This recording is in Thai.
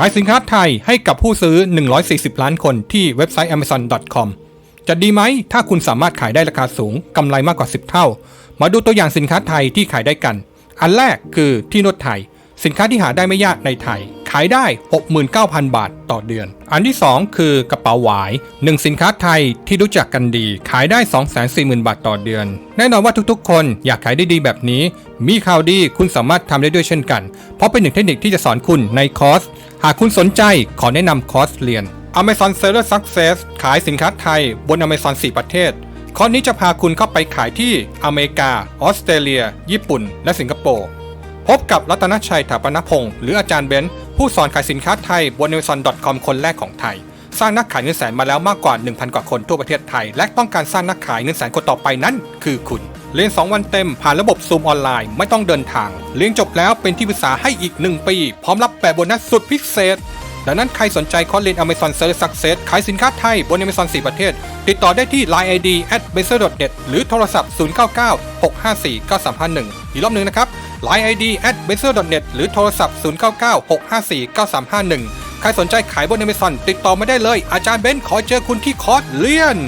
ขายสินค้าไทยให้กับผู้ซื้อ 140 ล้านคนที่เว็บไซต์ amazon.com จะดีไหม ถ้าคุณสามารถขายได้ราคาสูงกำไรมากกว่า 10 เท่า มาดูตัวอย่างสินค้าไทยที่ขายได้กัน อันแรกคือที่นวดไทย สินค้าที่หาได้ไม่ยากในไทย ขายได้ 69,000 บาทต่อเดือน อันที่ 2 คือกระเป๋าหวายหนึ่งสินค้าไทยที่รู้จักกันดี ขายได้ 240,000 บาทต่อเดือน แน่นอนว่าทุกๆ คนอยากขายได้ดีแบบนี้ มีข่าวดีคุณสามารถทำได้ด้วยเช่นกัน เพราะเป็นหนึ่งเทคนิคที่จะสอนคุณในคอร์ส หากคุณสนใจขอแนะนำคอร์สเรียน Amazon Seller Success ขายสินค้าไทยบน Amazon 4 ประเทศ คอร์สนี้จะพาคุณเข้าไปขายที่อเมริกา ออสเตรเลีย ญี่ปุ่น และสิงคโปร์ พบกับรัตนชัยถาปนพงศ์หรืออาจารย์เบนซ์ผู้สอนขายสินค้าไทยบน amazon.com คนแรกของไทย สร้างนักขายเงินแสนมาแล้วมากกว่า 1,000 กว่าคนทั่วประเทศไทย และต้องการสร้างนักขายเงินแสนคนต่อไปนั้น คือคุณ เรียน 2 วันเต็มผ่านระบบซูมออนไลน์ไม่ต้องเดินทาง เรียนจบแล้วเป็นที่ปรึกษาให้อีก 1 ปี พร้อมรับแบบโบนัสสุดพิเศษ ดังนั้นใครสนใจคอร์สเรียน Amazon Seller Success ขายสินค้าไทยบน Amazon 4 ประเทศ ติดต่อได้ที่ Line ID at b e s e r n e t หรือโทรศัพท์ 099 654 9351 อีกรอบหนึ่งนะครับ Line ID at b e s e r n e t หรือโทรศัพท์ 099 654 9351 ใครสนใจขายบน Amazon ติดต่อมาได้เลย อาจารย์เบนขอเจอคุณที่คอร์สเรียน